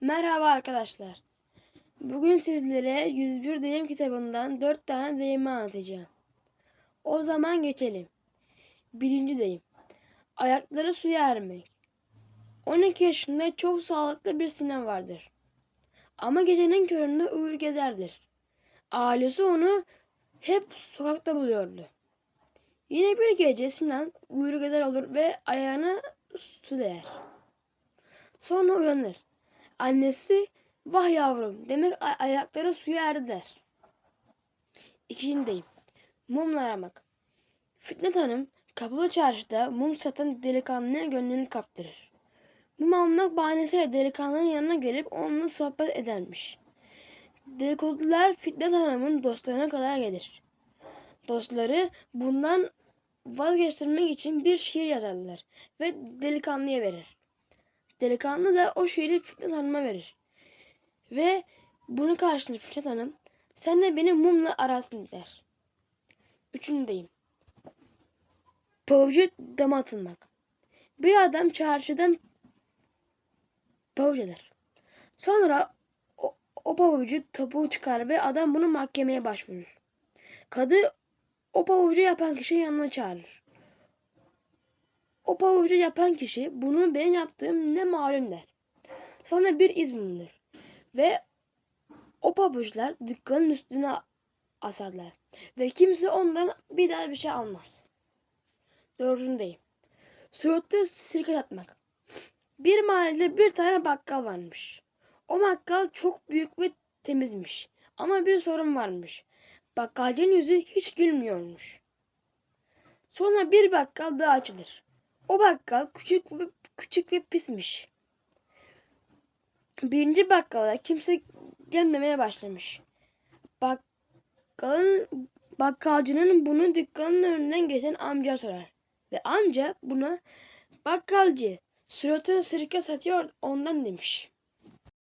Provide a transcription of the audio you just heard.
Merhaba arkadaşlar. Bugün sizlere 101 deyim kitabından 4 tane deyimi anlatacağım. O zaman geçelim. Birinci deyim. Ayakları suya ermek. 12 yaşında çok sağlıklı bir Sinan vardır. Ama gecenin köründe uyur gezerdir. Ailesi onu hep sokakta buluyordu. Yine bir gece Sinan uyur gezer olur ve ayağına su değer. Sonra uyanır. Annesi vah yavrum demek ay- ayakları suya erdi der. İkincindeyim. Mumla aramak. Fitnat Hanım kapalı çarşıda mum satan delikanlıya gönlünü kaptırır. Mum almak bahanesiyle delikanlının yanına gelip onunla sohbet edermiş. Dedikodular Fitnat Hanım'ın dostlarına kadar gelir. Dostları bundan vazgeçtirmek için bir şiir yazarlar ve delikanlıya verir. Delikanlı da o şiiri Fitnat Hanım'a verir. Ve bunu karşılığında Fitnat Hanım sen de beni mumla arasın der. Üçüncüdeyim. Pavucu dama atılmak. Bir adam çarşıdan pavuç eder. Sonra o, o pavucu topuğu çıkar ve adam bunu mahkemeye başvurur. Kadı o pavucu yapan kişiyi yanına çağırır. O pavucu yapan kişi bunu benim yaptığım ne malum der. Sonra bir iz bulunur. Ve o pabuçlar dükkanın üstüne asarlar. Ve kimse ondan bir daha bir şey almaz. Dördüncüdeyim. Suratı sirke atmak. Bir mahallede bir tane bakkal varmış. O bakkal çok büyük ve temizmiş. Ama bir sorun varmış. Bakkalcının yüzü hiç gülmüyormuş. Sonra bir bakkal daha açılır. O bakkal küçük ve küçük ve pismiş. Birinci bakkala kimse gelmemeye başlamış. Bakkalın bakkalcının bunu dükkanın önünden geçen amca sorar. Ve amca buna bakkalcı suratına sirke satıyor ondan demiş.